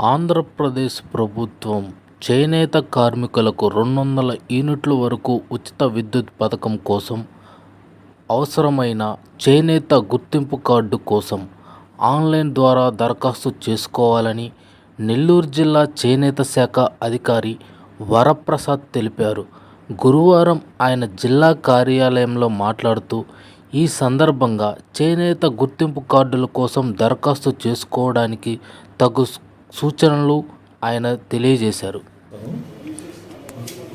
ఆంధ్రప్రదేశ్ ప్రభుత్వం చేనేత కార్మికులకు రెండు వందల యూనిట్ల వరకు ఉచిత విద్యుత్ పథకం కోసం అవసరమైన చేనేత గుర్తింపు కార్డు కోసం ఆన్లైన్ ద్వారా దరఖాస్తు చేసుకోవాలని నెల్లూరు జిల్లా చేనేత శాఖ అధికారి వరప్రసాద్ తెలిపారు. గురువారం ఆయన జిల్లా కార్యాలయంలో మాట్లాడుతూ ఈ సందర్భంగా చేనేత గుర్తింపు కార్డుల కోసం దరఖాస్తు చేసుకోవడానికి తగు సూచనలు ఆయన తెలియజేశారు.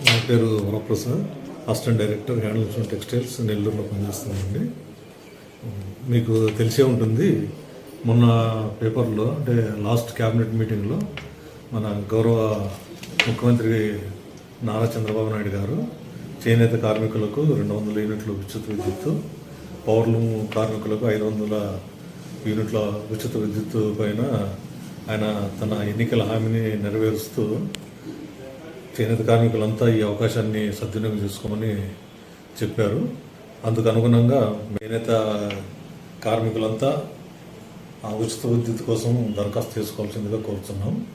నా పేరు Varaprasad assistant director handloom textiles నెల్లూరులో పనిచేస్తున్నానండి. మీకు తెలిసే ఉంటుంది మొన్న పేపర్లో అంటే లాస్ట్ క్యాబినెట్ మీటింగ్లో మన గౌరవ ముఖ్యమంత్రి నారా చంద్రబాబు నాయుడు గారు చేనేత కార్మికులకు రెండు వందల యూనిట్ల ఉచిత విద్యుత్తు పవర్లూమ్ కార్మికులకు ఐదు వందల యూనిట్ల ఉచిత విద్యుత్తు పైన ఆయన తన ఎన్నికల హామీని నెరవేరుస్తూ చేనేత కార్మికులంతా ఈ అవకాశాన్ని సద్వినియోగం చేసుకోమని చెప్పారు. అందుకు అనుగుణంగా చేనేత కార్మికులంతా ఆ ఉచిత విద్యుత్ కోసం దరఖాస్తు చేసుకోవాల్సిందిగా కోరుతున్నాం.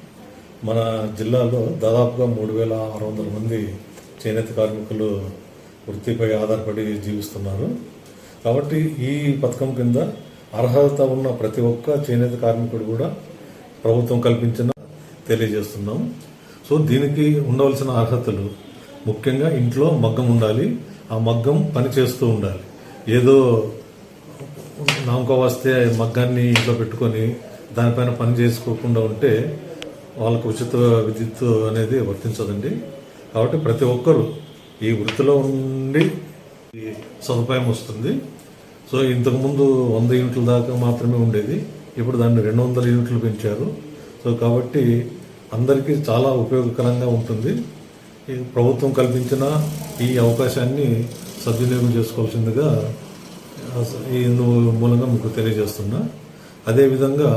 మన జిల్లాలో దాదాపుగా మూడు వేల ఆరు వందల మంది చేనేత కార్మికులు వృత్తిపై ఆధారపడి జీవిస్తున్నారు. కాబట్టి ఈ పథకం కింద అర్హత ఉన్న ప్రతి ఒక్క చేనేత కార్మికుడు కూడా ప్రభుత్వం కల్పించిన తెలియజేస్తున్నాం. సో దీనికి ఉండవలసిన అర్హతలు ముఖ్యంగా ఇంట్లో మగ్గం ఉండాలి ఆ మగ్గం పని చేస్తూ ఉండాలి. ఏదో నామకో వస్తే మగ్గాన్ని ఇంట్లో పెట్టుకొని దానిపైన పని చేసుకోకుండా ఉంటే వాళ్ళకు ఉచిత విద్యుత్ అనేది వర్తించదండి. కాబట్టి ప్రతి ఒక్కరూ ఈ వృత్తిలో ఉండి సదుపాయం వస్తుంది. సో ఇంతకుముందు వంద యూనిట్ల దాకా మాత్రమే ఉండేది. ఇప్పుడు దాన్ని రెండు వందల యూనిట్లు పెంచారు. సో కాబట్టి అందరికీ చాలా ఉపయోగకరంగా ఉంటుంది. ఈ ప్రభుత్వం కల్పించిన ఈ అవకాశాన్ని సద్వినియోగం చేసుకోవాల్సిందిగా ఈ మూలంగా మీకు తెలియజేస్తున్నా. అదేవిధంగా